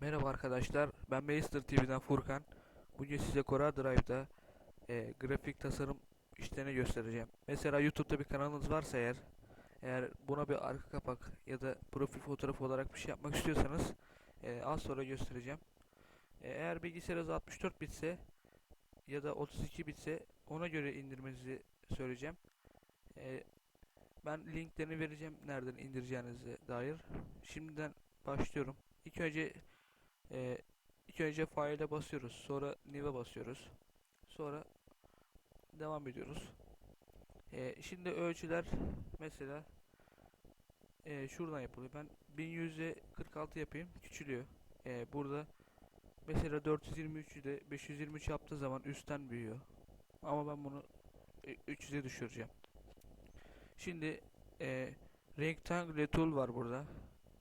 Merhaba arkadaşlar, ben Master TV'den Furkan. Bugün size Cora Drive'da e, grafik tasarım işlerini göstereceğim. Mesela YouTube'da bir kanalınız varsa eğer, eğer buna bir arka kapak ya da profil fotoğrafı olarak bir şey yapmak istiyorsanız e, az sonra göstereceğim. E, eğer bilgisayarınız 64 bitse ya da 32 bitse ona göre indirmenizi söyleyeceğim. E, ben linklerini vereceğim nereden indireceğinize dair. Şimdiden başlıyorum. İlk önce ee, ilk önce file'e basıyoruz. Sonra new'e basıyoruz. Sonra devam ediyoruz. Ee, şimdi ölçüler mesela ee, şuradan yapılıyor. Ben 1100'e 46 yapayım. Küçülüyor. Ee, burada mesela 423'ü de 523 yaptığı zaman üstten büyüyor. Ama ben bunu e, 300'e düşüreceğim. Şimdi ee, Rectangle tool var burada.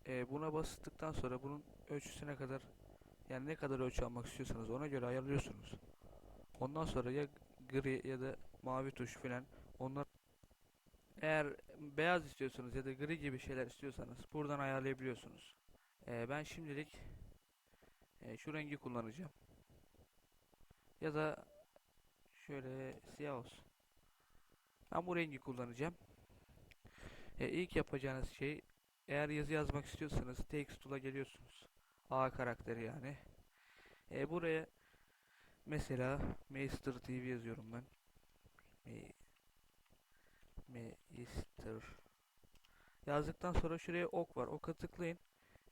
Ee, buna bastıktan sonra bunun ölçüsüne kadar yani ne kadar ölçü almak istiyorsanız ona göre ayarlıyorsunuz. Ondan sonra ya gri ya da mavi tuş filan onlar eğer beyaz istiyorsanız ya da gri gibi şeyler istiyorsanız buradan ayarlayabiliyorsunuz. Ee, ben şimdilik e, şu rengi kullanacağım. Ya da şöyle siyah olsun. Ben bu rengi kullanacağım. E, ilk yapacağınız şey eğer yazı yazmak istiyorsanız text tool'a geliyorsunuz. A karakteri yani. E, buraya mesela Master TV yazıyorum ben. Master. Yazdıktan sonra şuraya ok var. Oka tıklayın.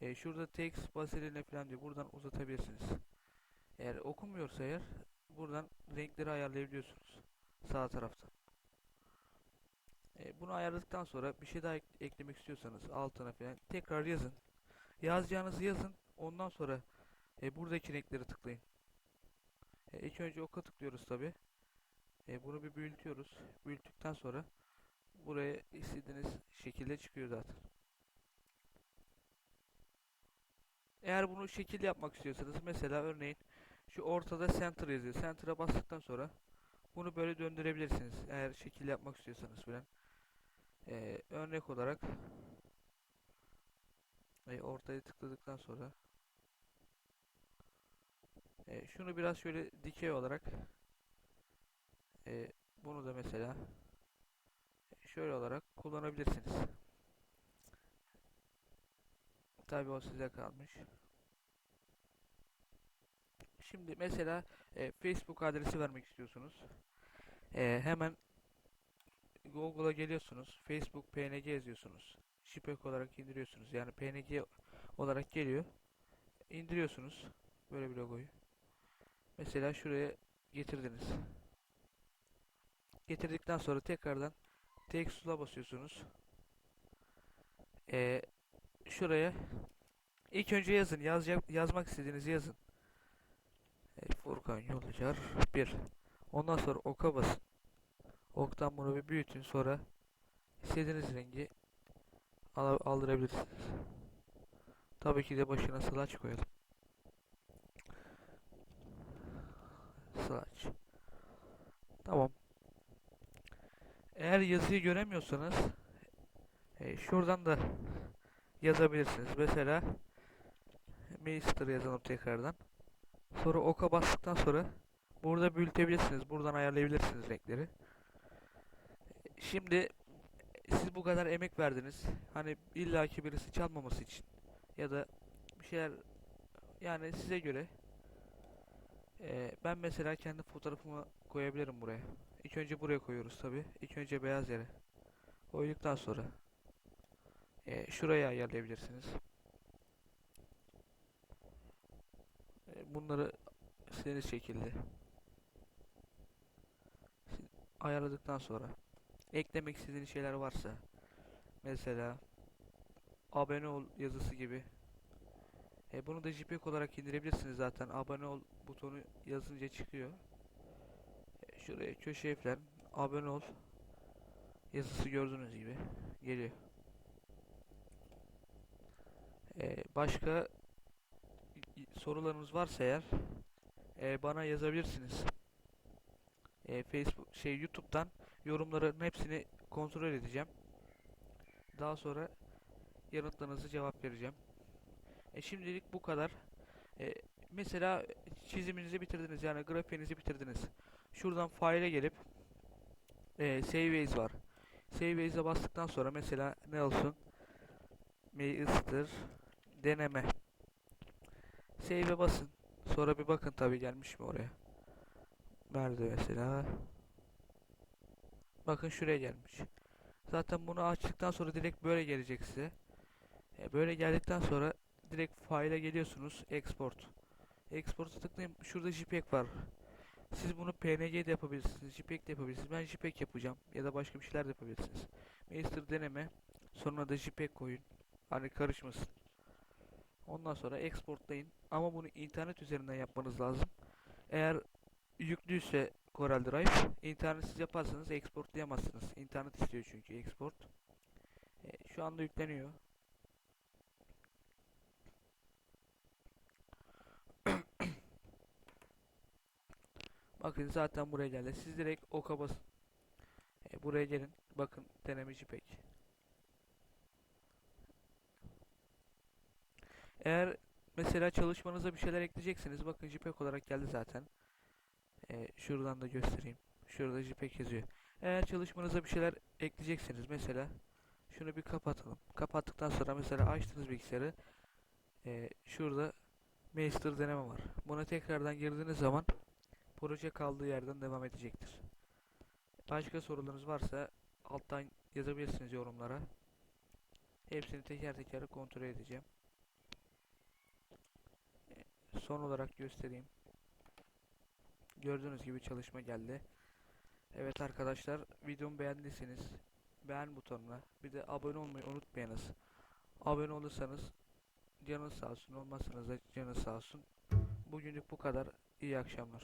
E, şurada text basiline falan diyor. Buradan uzatabilirsiniz. Eğer okumuyorsa eğer buradan renkleri ayarlayabiliyorsunuz. Sağ taraftan. E, bunu ayarladıktan sonra bir şey daha ek- eklemek istiyorsanız altına falan tekrar yazın. Yazacağınızı yazın. Ondan sonra e, buradaki renkleri tıklayın. E, ilk önce oka tıklıyoruz tabi. E, bunu bir büyütüyoruz. Büyüttükten sonra buraya istediğiniz şekilde çıkıyor zaten. Eğer bunu şekil yapmak istiyorsanız mesela örneğin şu ortada center yazıyor. Center'a bastıktan sonra bunu böyle döndürebilirsiniz. Eğer şekil yapmak istiyorsanız falan. E, örnek olarak e, ortaya tıkladıktan sonra e, şunu biraz şöyle dikey olarak e, bunu da mesela şöyle olarak kullanabilirsiniz. Tabii o size kalmış. Şimdi mesela e, Facebook adresi vermek istiyorsunuz. E, hemen Google'a geliyorsunuz. Facebook PNG yazıyorsunuz. JPEG olarak indiriyorsunuz. Yani PNG olarak geliyor. İndiriyorsunuz. Böyle bir logoyu. Mesela şuraya getirdiniz. Getirdikten sonra tekrardan text tool'a basıyorsunuz. Ee, şuraya ilk önce yazın. Yazacak, yazmak istediğinizi yazın. Ee, Furkan Yolcular 1. Ondan sonra oka basın. Oktan bunu bir büyütün sonra istediğiniz rengi al aldırabilirsiniz. Tabii ki de başına slash koyalım. Slash. Tamam. Eğer yazıyı göremiyorsanız e, şuradan da yazabilirsiniz. Mesela Master yazalım tekrardan. Sonra oka bastıktan sonra burada büyütebilirsiniz. Buradan ayarlayabilirsiniz renkleri. Şimdi siz bu kadar emek verdiniz. Hani illaki birisi çalmaması için ya da bir şeyler yani size göre Ee, ben mesela kendi fotoğrafımı koyabilirim buraya. İlk önce buraya koyuyoruz tabi. İlk önce beyaz yere. Koyduktan sonra ee, şuraya ayarlayabilirsiniz. Ee, bunları istediğiniz şekilde ayarladıktan sonra eklemek istediğiniz şeyler varsa mesela abone ol yazısı gibi e, bunu da JPEG olarak indirebilirsiniz zaten. Abone ol butonu yazınca çıkıyor. E, şuraya köşeye falan abone ol yazısı gördüğünüz gibi geliyor. E, başka sorularınız varsa eğer e, bana yazabilirsiniz. E, Facebook şey YouTube'dan yorumların hepsini kontrol edeceğim. Daha sonra yanıtlarınızı cevap vereceğim. E şimdilik bu kadar. E, mesela çiziminizi bitirdiniz yani grafiğinizi bitirdiniz. Şuradan file'e gelip e, Save As var. Save As'e bastıktan sonra mesela ne olsun? Master deneme. Save'e basın. Sonra bir bakın tabii gelmiş mi oraya. Nerede mesela? Bakın şuraya gelmiş. Zaten bunu açtıktan sonra direkt böyle gelecek size. E, böyle geldikten sonra direkt file'e geliyorsunuz. Export. Export'a tıklayın. Şurada JPEG var. Siz bunu PNG de yapabilirsiniz. JPEG de yapabilirsiniz. Ben JPEG yapacağım. Ya da başka bir şeyler de yapabilirsiniz. Master deneme. Sonra da JPEG koyun. Hani karışmasın. Ondan sonra exportlayın. Ama bunu internet üzerinden yapmanız lazım. Eğer yüklüyse Corel Drive, internetsiz yaparsanız exportlayamazsınız. İnternet istiyor çünkü export. E, şu anda yükleniyor. Bakın zaten buraya geldi. Siz direkt oka basın. E, buraya gelin. Bakın deneme JPEG. Eğer mesela çalışmanıza bir şeyler ekleyeceksiniz. Bakın JPEG olarak geldi zaten. E, şuradan da göstereyim. Şurada JPEG yazıyor. Eğer çalışmanıza bir şeyler ekleyeceksiniz. Mesela şunu bir kapatalım. Kapattıktan sonra mesela açtınız bilgisayarı. E, şurada master deneme var. Buna tekrardan girdiğiniz zaman proje kaldığı yerden devam edecektir. Başka sorularınız varsa alttan yazabilirsiniz yorumlara. Hepsini teker teker kontrol edeceğim. Son olarak göstereyim. Gördüğünüz gibi çalışma geldi. Evet arkadaşlar videomu beğendiyseniz beğen butonuna bir de abone olmayı unutmayınız. Abone olursanız canınız sağ olsun olmazsanız da canınız sağ olsun. Bugünlük bu kadar. İyi akşamlar.